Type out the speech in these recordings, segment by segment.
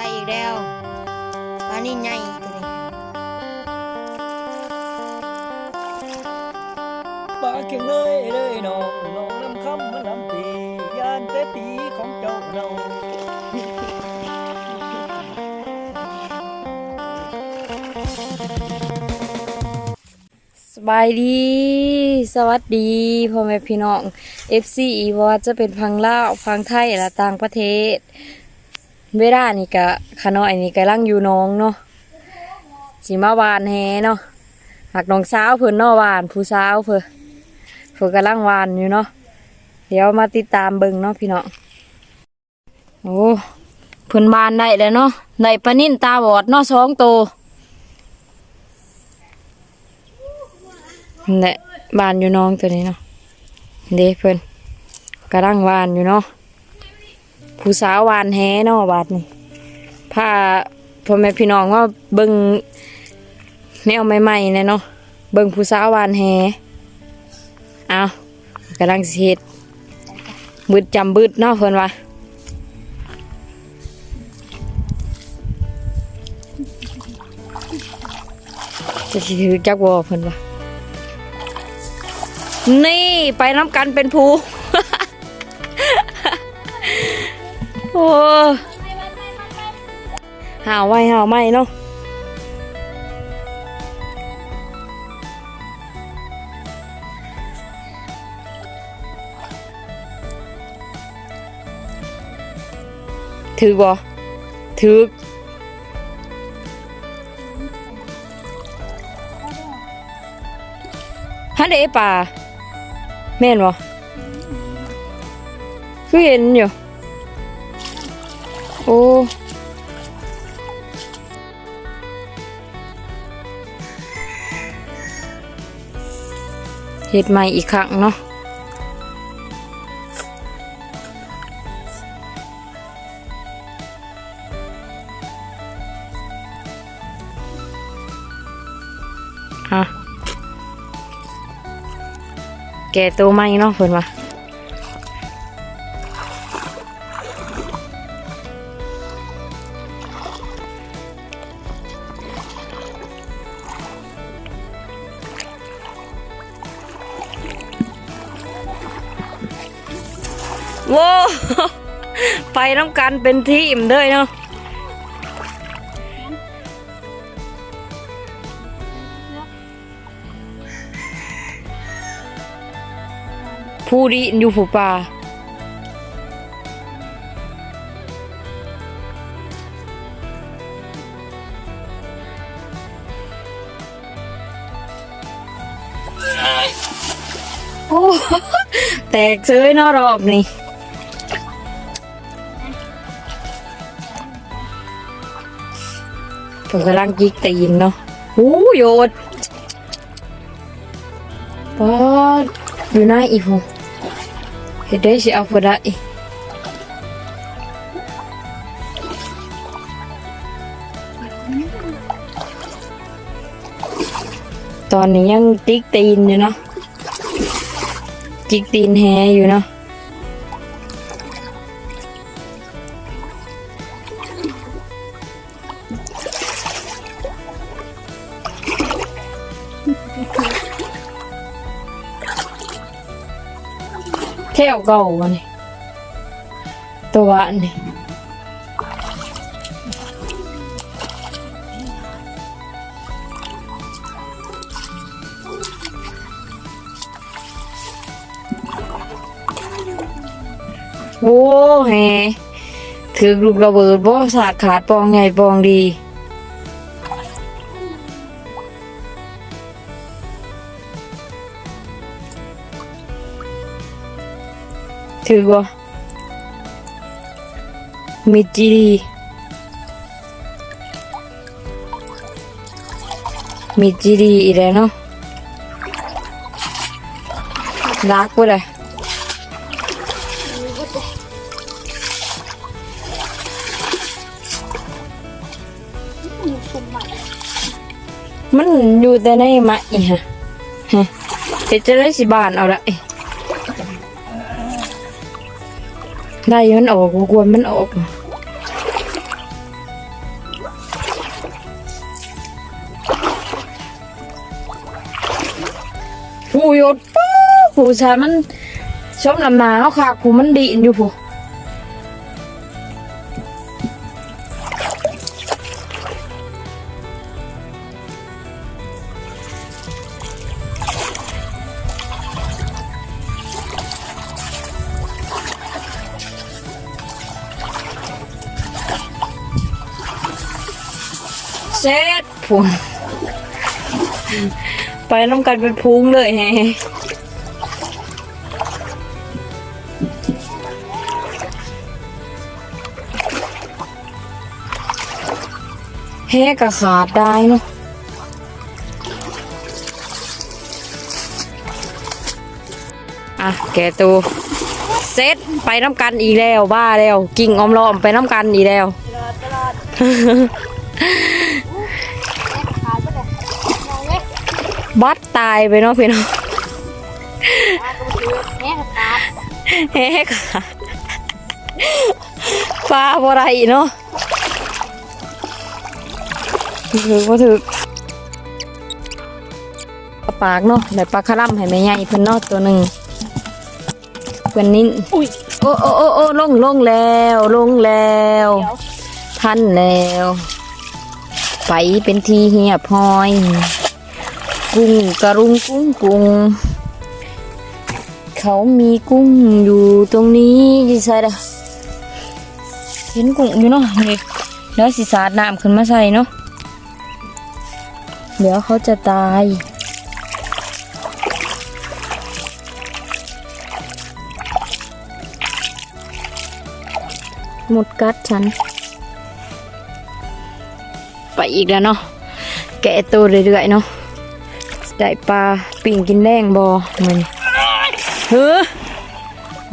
ได้อีกแล้วปลานี่ใหญ่ตัวนี้ปากเก่งเลยเลยน้องน้องน้ำคำมันลำปียานแต่ปีของเจ้าเราสบายดี สวัสดีพ่อแม่พี่น้อง FC บ่ว่าจะเป็นพังลาวพังไทยและต่างประเทศ เวลานี่ก็ขน้อยนี่กำลังอยู่น้องเนาะสิมาหวานแฮเนาะหากน้องสาวเพิ่นเนาะวานผู้สาวเพิ่นเพิ่นกำลังหวานอยู่เนาะเดี๋ยวมาติดตามเบิ่งเนาะพี่เน้องโอ้เพิ่นบานได้แล้วเนาะได้ปลานิ่นตาบอดเนาะสองโตัวนี่นแหละบานอยู่น้องตัวนี้เนาะเด้เพิ่นกำลังวานอยู่เนาะ ผู้สาววานแฮเนาะบาดนี่พาพ่อแม่พี่น้องว่าเบิ่งแนวใหม่ๆเนี่ยเนาะเบิ่งผู้สาววานแฮเอากำลังสิเฮ็ดบึดจำบึดเนาะเพิ่นว่าจะสิถือจักบ่เพิ่นว่านี่ไปน้ำกันเป็นภู อ้หาวไว้หาวไม่เนาะถือบ่ถือฮันเดป่าแม่นบ่คือเห็นอยู่ โอ้เฮ็ดใหม่อีกครั้งเนาะอะแกตัวใหม่เนาะเพิ่นว่า โว้ไปน้ำกันเป็นทีมเด้ยเนาะผู้ดีอยู่ผู้ป่าโอ้ แตกเซ้ยเนอะรอบนี้ ผมกำลังยิกตีนเนาะโอ้โยดปอดอยู่หน้าอีกหงเฮ็ดได้สิเอาพอได้ตอนนี้ยังติ๊กตีนอยู่เนาะจิกตีนแฮอยู่เนาะ แค่เอาเก่าวะนี่ตัวอันนี่โอ้แฮถือลูกระเบิดบ่สาดขาดปองไงปองดี ถือบ่ามีจีดีมีจีดีอีแล้วเนาะรักปเลยมันอยู่แต่ในม้ฮะฮะเดี๋ยจะได้สิบานเอาละ ได้มันออกกวนมันออกผู้ยศผู้ชายมันชอบลำนาเขาค่ะผู้มันดีอยู่ผู้ เซ็ตผู้ไปน้ำกันเป็นพุงเลยแฮแฮกะขาดได้เนาะอะแกตัวเซตไปน้ำกันอีกแล้วบ้าแล้ว กิ่งอมลอมไปน้ำกันอีกแล้ว บัดตายไปเนาะพี่น้องแม่ขาดแฮกขาดฟ้าบ่ไรเนาะถือว่าถือปากเนาะได้ปลาคาร่ำให้แม่ใหญ่เพิ่นเนาะตัวหนึ่งเพิ่นนิ่นอุ้ยโอ้โอ้โอ้โอ้ลงลงแล้วลงแล้วทันแล้ว ไปเป็นทีเหียบพอย กุ้งกระรุงกุ้งกุ้งเขามีกุ้งอยู่ตรงนี้ยี่ใช่ละเห็นกุ้งอยู่เนาะนี่แล้วสิสาดน้ำขึ้นมาใส่เนาะเดี๋ยวเขาจะตายหมดกัดฉัน ไปอีกแล้วเนาะแกะตัวเรื่อยๆเนาะ ได้ปลาปิ่งกินแดงบอมันเฮ้อ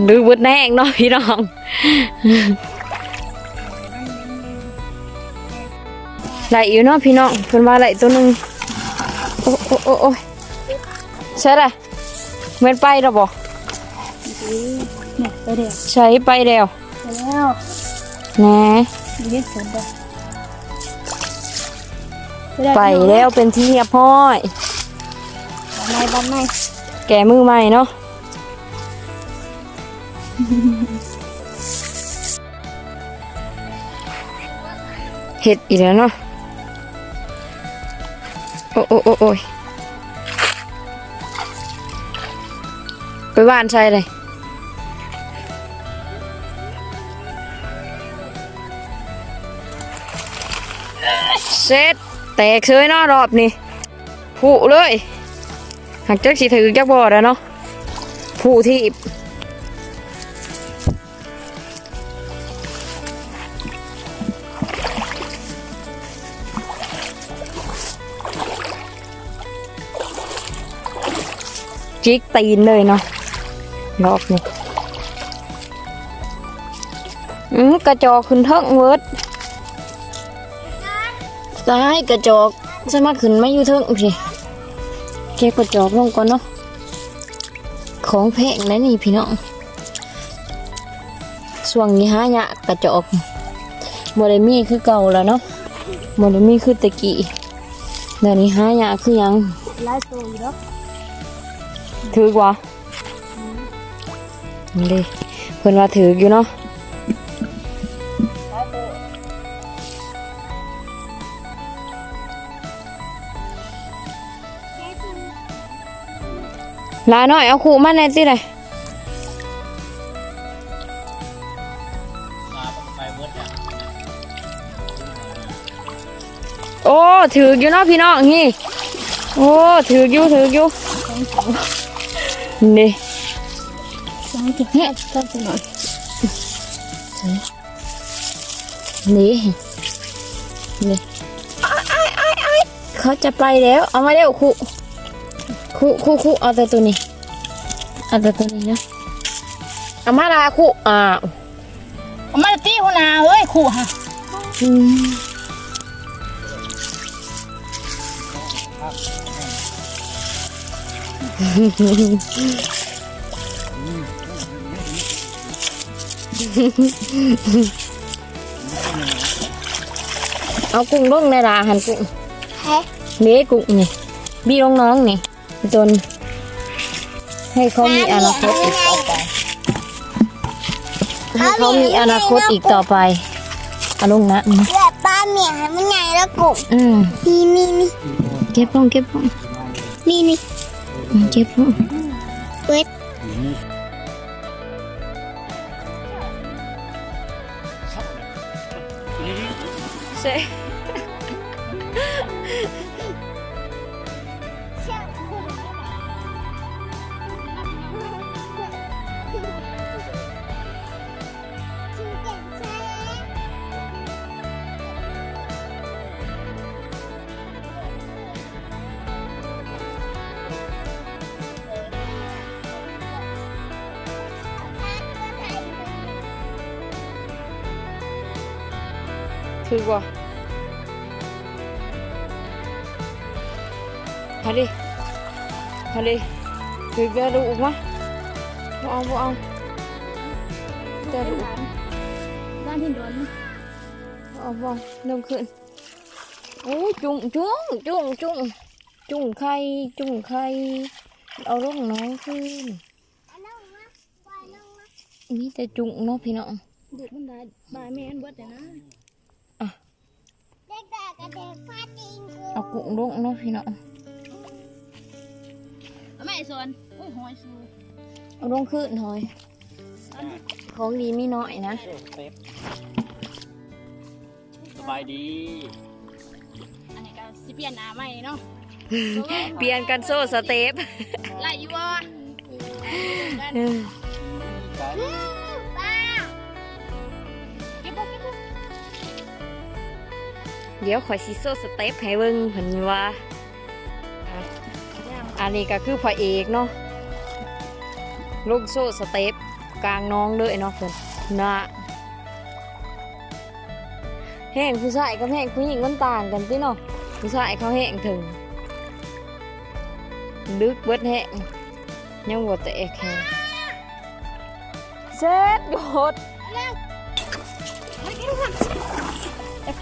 ดื้อเบิดแดงเนาะพี่น้องไหลอยู่เนาะพี่น้องเพิ่นว่าไหลตัวหนึ่งโอ้โอ้โอ้โอ้ยใช่ละเม็นไปแล้วบอเนี่ยไปเดี๋ยวใช้ไปแล้วไปแล้วแหน่ยืดสนไปไปแล้วเป็นที่เรียบร้อย ในบ้านในแกะมือใหม่เนาะเห็ดอีกแล้วเนาะโอ้โอ้โอ้โอ้ยไปบ้านใช่เลยเสร็จแตกเชยเนาะรอบนี้ผุเลย หักจักสิถือจักบอดแล้วเนาะผู้ที่จิกตีนเลยเนาะรอบนี้อืมกระจอกขึ้นเทิงเวิร์ดซ้ายกระจอกสามาขึ้นไมาอยู่เทิงสิ เก็บกระจอกลงก่อนเนาะของแพงนะนี่พี่น้องช่วงนี้หายากกระจอกโมเดมีคือเก่าแล้วเนาะโมเดมีคือตะกี้เดี๋ยวนี้หายากคือหยังไล่ตัวอยู่แล้วถือกว่านี่ดิเพิ่นว่าถืออยู่เนาะ ลาหน่อยเอาขู่มาแน่สิเลยไปเบิดอะโอ้ถืออยู่เนาะพี่น้องนี่โอ้ถืออยู่ถืออยู่นี่นี่ยต้องสนอนนี่นี่เขาจะไปแล้ว เอามาเร็วคุ คุคุคุเอาแต่ตัวนี้เอาแต่ตัวนี้นะเอามาลาคุอ่าวเอามาตีหัวหนาเฮ้ยขู่ฮะอืมเอากุ้งลงในราหันกุ้งแฮะเลี้ยกุ้งนี่บี้น้องๆนี่ จน ให้เขามีอนาคตอีกต่อไปให้เขามีอนาคตอีกต่อไปเอาลงนะอืมเลือดปลาเหมียให้มันใหญ่แล้วกุบอืมนี่นี่นี่เก็บลงเก็บลงนี่นี่อืมเก็บลงเปิดใช่ ถือว่าฮะดิฮะดิถือแกดูออกมาบ่เอาบ่เอาแกดูออกด้านที่โดนบ่เอาบ่เอาเริ่มขึ้นโอ้ยจุ่งจุ่งจุ่งจุ่งจุ่งไข่จุ่งไข่เอาลูกน้องขึ้นนี่แต่จุ่งเนาะพี่น้องดูมันได้บายแม่นเบิดแต่นะอะเด็กๆกับ เด็กฟาดจริงเอากุ้งลูกเนาะพี่น้องแม่สอนโอ้ยหอยสูเอาลงขึ้นหน่อยของดีมีน้อยนะสบายดี อันนี้ก็สิเปลี่ยนหน้าใหม่เนาะ เปลี่ยนกันโซ่สเต็ปไล่อยู่บ่เออ เดี๋ยวขอยสิโซ่สเต็ปให้เบิ่งเพิ่นว่าอะอันนี้ก็คือพระเอกเนาะลูกโซ่สเต็ปกลางน้องเลยเนาะเพิ่นนะแห้งผู้ชายกับแห้งผู้หญิงมันต่างกันติเนาะผู้ชายเขาแห้งถึงลึกเบิดแห้งยังบ่แตกแห้งเสร็จโยด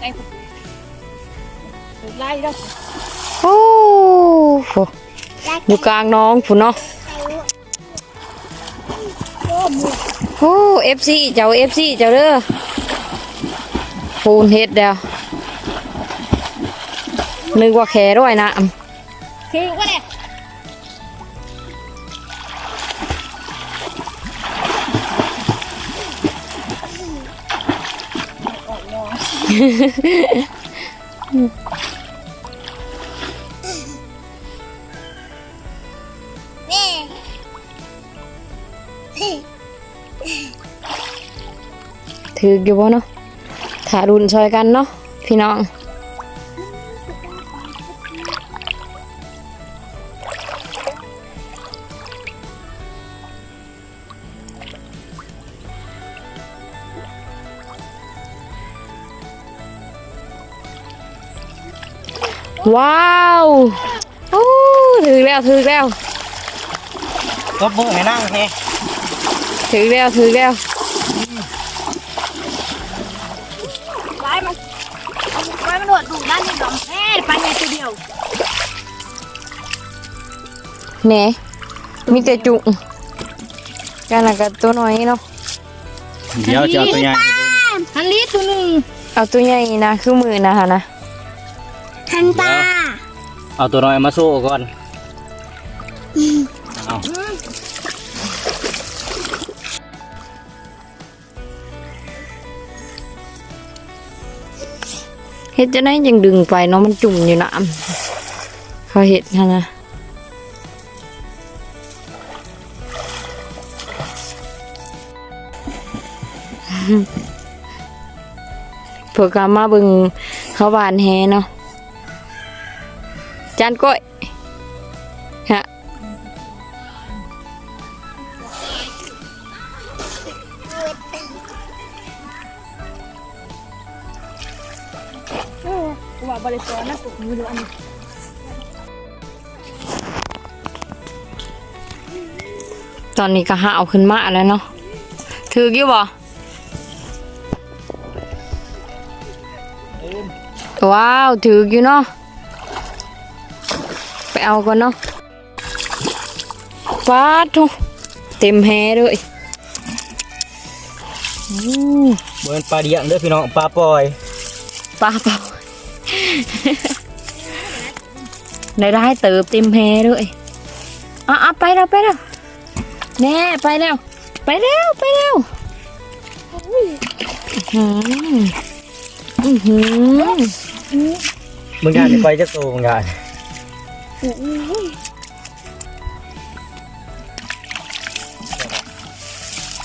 ไกล ไล่แล้วโอ้โหอยู่กลางน้องผู้เนาะโอ้เอฟซีเจ้าเอฟซีเจ้าเด้อปูนเฮ็ดเดียวนึกว่าแขด้วยนะคือว่าเนี่ยแม่ ถืออยู่บ่เนาะถ้ารุนซอยกันเนาะพี่น้องว้าวโอ้ถือแล้วถือแล้วก็มือให้นั่งแฮถือแล้วถือแล้ว ม่ไปไงตัวเดียวแหน่มีแต่จุกกันละกับตัวน้อยเนาะเดี๋ยวจะเอาตัวใหญ่ฮันลีตัวหนึ่งเอาตัวใหญ่นะคือมือนะคะนะฮันตาเอาตัวน้อยมาสู้ก่อน เห็ดจะได้ยังดึงไปเนาะมันจุ่มอยู่น้ำเขาเห็ดนะนะเพื่อกามาบึงเขาหวานแฮเนาะจานก้อย สุทธิ์นะกูมือดูอันนี้ตอนนี้ก็หาเอาขึ้นมาแล้วเนาะถือกี่บ่ว้าวถืออยู่เนาะไปเอาก่อนเนาะฟาดทุเต็มแฮเลยอู้เบิร์นปลาเดียงเด้อพี่น้องปลาปล่อยปลาเปล่าได้ได้เติบเต็มแฮเลยอะอะไปแล้วไปแล้วแน่ไปแล้ว ไปแล้วไปแล้วอื้อหืออื้อหือมึงอยากจะไปจักโตมึงอยาก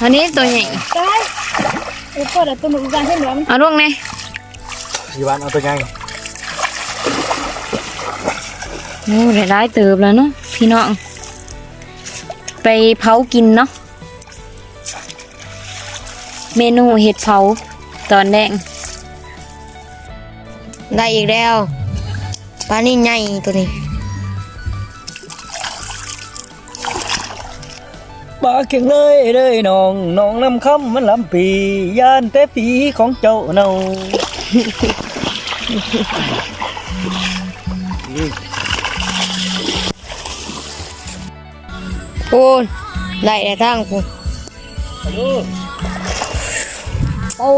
อันนี้ตัวใหญ่ได้เอ้ยพอเดี๋ยวตัวหมึกกันให้เหลือมันเอาลงไงสีวันเอาตัวใหญ่ โอ้ได้ได้เติบแล้วเนาะพี่น้อง ไปเผากินเนาะเมนูเห็ดเผาตอนแดงได้อีกแล้วปลานี่ใหญ่ตัวนี้ปลาเข่งเลยเลยน้องน้องน้ำคำมันลำปีย่านแต่ปีของเจ้าเนา พูนได้แต่ทางพูนโอ้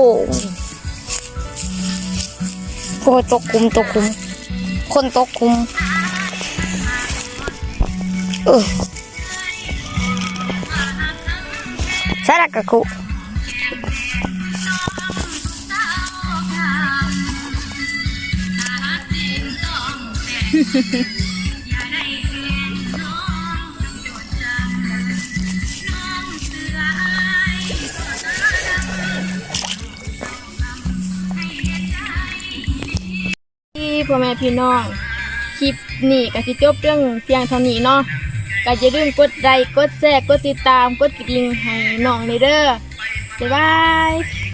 โอ้ตกคุมตกคุม คนตกคุมเออสาระกะคุที่ พ่อแม่พี่น้อง คลิปนี้ก็สิจบเรื่องเพียงเท่านี้เนาะก็อย่าลืมกดไลค์กดแชร์กดติดตามกดกระดิ่งให้น้องในเด้อบ๊ายบาย